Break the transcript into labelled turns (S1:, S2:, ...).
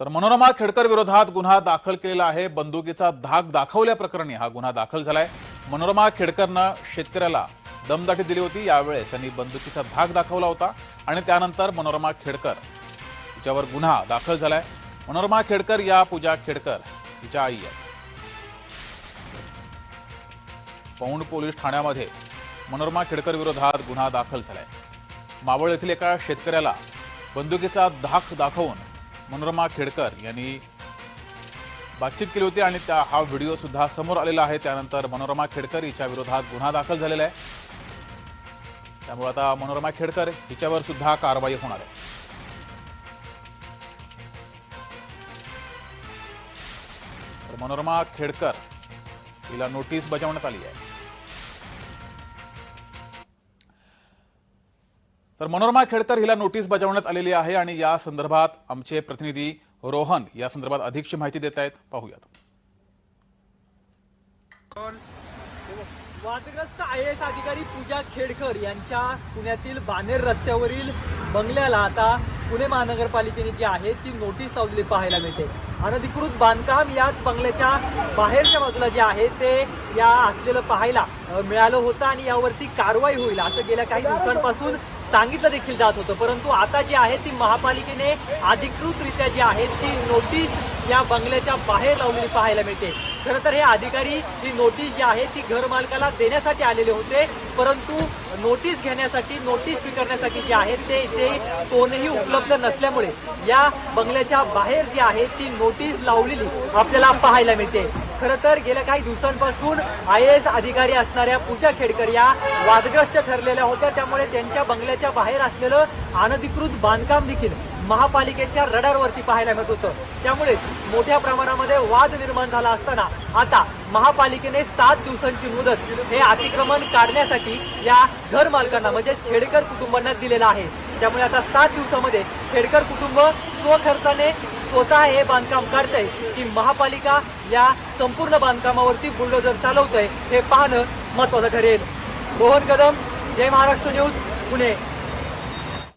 S1: तर मनोरमा खेडकर विरोधात गुन्हा दाखल केलेला आहे. बंदुकीचा धाक दाखवल्याप्रकरणी हा गुन्हा दाखल झालाय. मनोरमा खेडकरनं शेतकऱ्याला दमदाटी दिली होती. यावेळेस त्यांनी बंदुकीचा धाक दाखवला होता आणि त्यानंतर मनोरमा खेडकर तिच्यावर गुन्हा दाखल झालाय. मनोरमा खेडकर या पूजा खेडकर तिच्या आई आहेत. पौंड पोलीस ठाण्यामध्ये मनोरमा खेडकर विरोधात गुन्हा दाखल झालाय. मावळ येथील एका शेतकऱ्याला बंदुकीचा धाक दाखवून मनोरमा खेडकर यांनी बातचीत केली होती आणि त्या हा व्हिडिओ सुद्धा समोर आलेला आहे. त्यानंतर मनोरमा खेडकर हिच्या विरोधात गुन्हा दाखल झालेला आहे. त्यामुळे आता मनोरमा खेडकर हिच्यावर सुद्धा कारवाई होणार आहे. तर मनोरमा खेडकर हिला नोटीस बजावण्यात आली आहे. तर मनोरमा खेडकर हिला नोटीस बजावण्यात आलेली आहे आणि या संदर्भात आमचे प्रतिनिधी रोहन या संदर्भात अधिकची माहिती देत आहेत. पाहूयात.
S2: वादग्रस्त आय एस अधिकारी पूजा खेडकर यांच्या पुण्यातील बानेर रस्त्यावरील बंगल्याला आता पुणे महानगरपालिकेने जी आहे ती नोटीस लावलेली पाहायला मिळते. अनधिकृत बांधकाम याच बंगल्याच्या बाहेरच्या बाजूला जे आहे ते या असलेलं पाहायला मिळालं होतं आणि यावरती कारवाई होईल असं गेल्या काही दिवसांपासून सांगितलं देखील जात होतं. परंतु आता जी आहे ती महापालिकेने अधिकृतरित्या जी आहे ती नोटीस या बंगल्याच्या बाहेर लावलेली पाहायला मिळते. खरं तर हे अधिकारी ही नोटीस जी आहे ती घर मालकाला देण्यासाठी आलेले होते. परंतु नोटीस घेण्यासाठी नोटीस स्वीकारण्यासाठी जे आहे ते इथे कोणीही उपलब्ध नसल्यामुळे या बंगल्याच्या बाहेर जी आहे ती नोटीस लावलेली आपल्याला पाहायला मिळते. खरं तर गेल्या काही दिवसांपासून आय एस अधिकारी असणाऱ्या पूजा खेडकर या वादग्रस्त ठरलेल्या होत्या. त्यामुळे त्यांच्या बंगल्याच्या बाहेर असलेलं अनधिकृत बांधकाम देखील महापालिकेच्या रडारवरती पाहायला मिळत होतं. त्यामुळे मोठ्या प्रमाणामध्ये वाद निर्माण झाला असताना आता महापालिकेने सात दिवसांची मुदत हे अतिक्रमण काढण्यासाठी या घर मालकांना म्हणजेच खेडेकर कुटुंबांना दिलेला आहे. त्यामुळे आता सात दिवसामध्ये खेडकर कुटुंब स्वखर्चाने स्वतः हे बांधकाम काढतंय. की महापालिका या संपूर्ण बांधकामावरती बुलडोजर चालवतंय हे पाहणं महत्वाचं ठरेल. रोहन कदम जय महाराष्ट्र न्यूज पुणे.